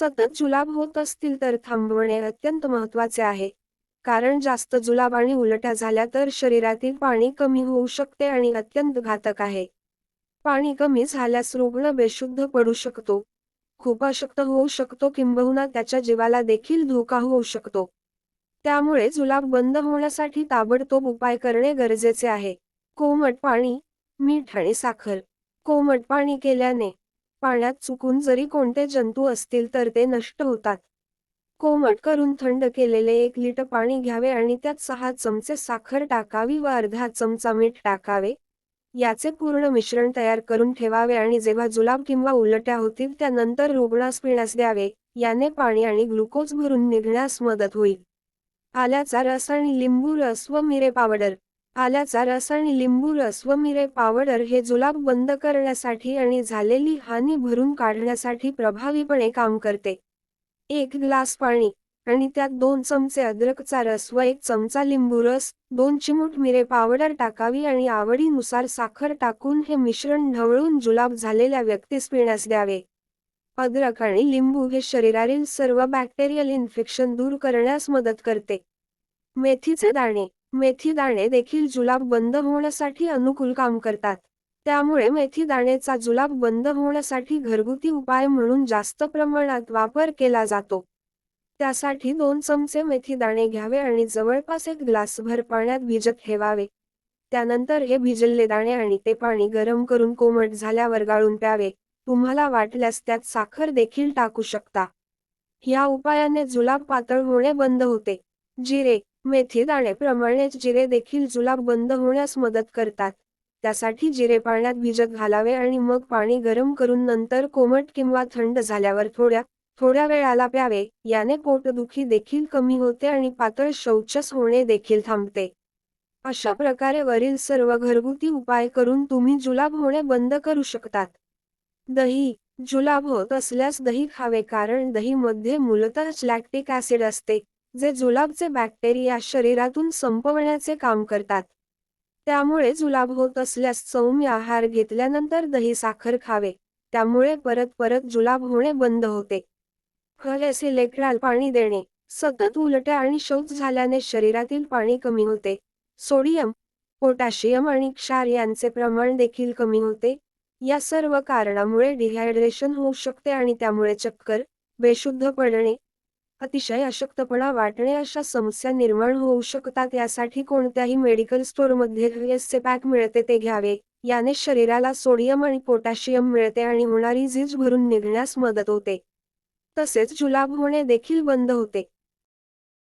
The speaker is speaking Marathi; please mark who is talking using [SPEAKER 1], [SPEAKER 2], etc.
[SPEAKER 1] सतत जुलाब होत असतील तर थांबवणे अत्यंत महत्त्वाचे आहे. कारण जास्त जुलाब आणि उलट्या झाल्या तर शरीरातील पाणी कमी होऊ शकते आणि अत्यंत घातक आहे. पाणी कमी झाल्यास रुग्ण बेशुद्ध पडू शकतो. खूप अशक्त होऊ शकतो किंबहुना त्याच्या जीवाला देखील धोका होऊ शकतो. त्यामुळे जुलाब बंद होण्यासाठी ताबडतोब उपाय करणे गरजेचे आहे. कोमट पाणी मीठ आणि साखर. कोमट पाणी केल्याने पाण्यात चुकून जरी कोणते जंतू असतील तर ते नष्ट होतात. कोमट करून थंड केलेले एक लिटर पाणी घ्यावे आणि त्यात सहा चमचे साखर टाकावी व अर्धा चमचा मीठ टाकावे. याचे पूर्ण मिश्रण तयार करून ठेवावे आणि जेव्हा जुलाब किंवा उलट्या होतील त्यानंतर रुग्णास पिण्यास द्यावे. याने पाणी आणि ग्लुकोज भरून निघण्यास मदत होईल. आल्याचा रस आणि लिंबू रस व मिरे पावडर. आल्याचा रस आणि लिंबू रस व मिरे पावडर हे जुलाब बंद करण्यासाठी आणि झालेली हानी भरून काढण्यासाठी प्रभावीपणे काम करते. एक ग्लास पाणी आणि त्यात दोन चमचे अद्रकचा रस व एक चमचा लिंबू रस दोन चिमूट मिरे पावडर टाकावी आणि आवडीनुसार साखर टाकून हे मिश्रण ढवळून जुलाब झालेल्या व्यक्तीस पिण्यास द्यावे. अद्रक आणि लिंबू हे शरीरातील सर्व बॅक्टेरियल इन्फेक्शन दूर करण्यास मदत करते. मेथीचे दाणे मेथी दाणे देखील जुलाब बंद होण्यासाठी अनुकूल काम करतात. त्यामुळे मेथी दाणेचा जुलाब बंद होण्यासाठी घरगुती उपाय म्हणून जास्त प्रमाणात वापर केला जातो. त्यासाठी दोन चमचे मेथी दाणे घ्यावे आणि जवळपास एक ग्लासभर पाण्यात भिजत ठेवावे. त्यानंतर हे भिजलेले दाणे आणि ते पाणी गरम करून कोमट झाल्यावर गाळून प्यावे. तुम्हाला वाटल्यास त्यात साखर देखील टाकू शकता. या उपायाने जुलाब पातळ होणे बंद होते. जिरे मेथी दाणे जिरे देखील जुलाब बंद होण्यास मदत करतात. त्यासाठी जिरे पाण्यात भिजत घालावे आणि मग पाणी गरम करून नंतर कोमट किंवा थंड झाल्यावर थोड्या थोड्या वेळाला प्यावे. याने पोटदुखी देखील कमी होते आणि पातळ शौचस होणे देखील थांबते. अशा प्रकारे वरील सर्व घरगुती उपाय करून तुम्ही जुलाब होणे बंद करू शकतात. दही जुलाब होत असल्यास दही खावे कारण दही मध्ये मूलतः लॅक्टिक ऍसिड असते. जे जुलाबचे बॅक्टेरिया शरीरातून संपवण्याचे काम करतात. त्यामुळे जुलाब होत असल्यास सौम्य आहार घेतल्यानंतर दही साखर खावे. त्यामुळे परत परत जुलाब होणे बंद होते. फळेसे लेकराल पाणी देणे. सतत उलट्या आणि शौच झाल्याने शरीरातील पाणी कमी होते. सोडियम पोटॅशियम आणि क्षार यांचे प्रमाण देखील कमी होते. या सर्व कारणामुळे डिहायड्रेशन होऊ शकते आणि त्यामुळे चक्कर बेशुद्ध पडणे अतिशय अशक्तपणा वाटणे अशा समस्या निर्माण होऊ शकतात. यासाठी कोणत्याही मेडिकल स्टोअरमध्ये एसचे पॅक मिळते ते घ्यावे. याने शरीराला सोडियम आणि पोटॅशियम मिळते आणि होणारी झीज भरून निघण्यास मदत होते. तसेच जुलाब होणे देखील बंद होते.